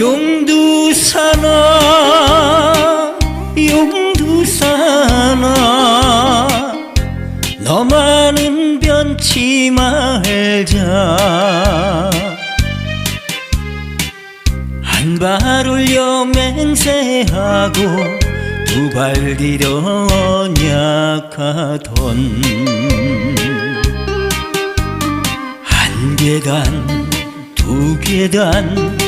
용두산아 용두산아 너만은 변치 말자. 한발 올려 맹세하고 두 발 디뎌 약하던 한 계단 두 계단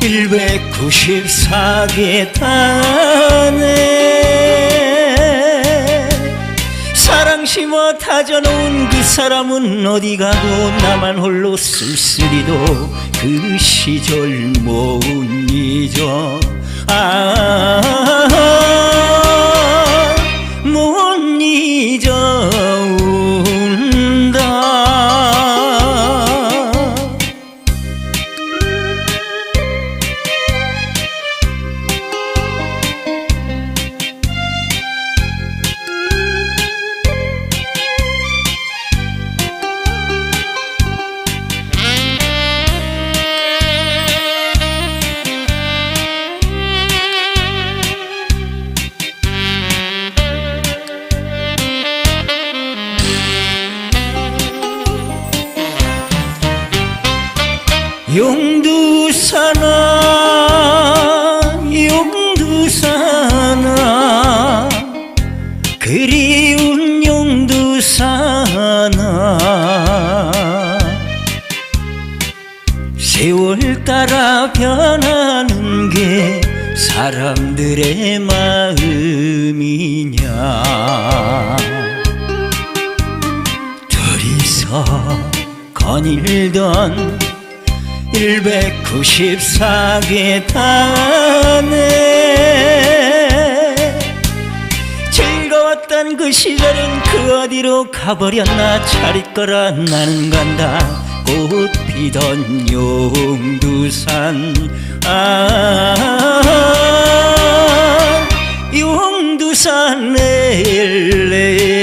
194계단에 사랑 심어 다져놓은 그 사람은 어디 가고 나만 홀로 쓸쓸히도 그 시절 못 잊어 아 용두산아 용두산아 그리운 용두산아 세월 따라 변하는 게 사람들의 마음이냐. 둘이서 거닐던 194개 단에 즐거웠던 그 시절은 그 어디로 가버렸나? 차릴 거라 나는 간다. 꽃 피던 용두산. 아 용두산 내일 내일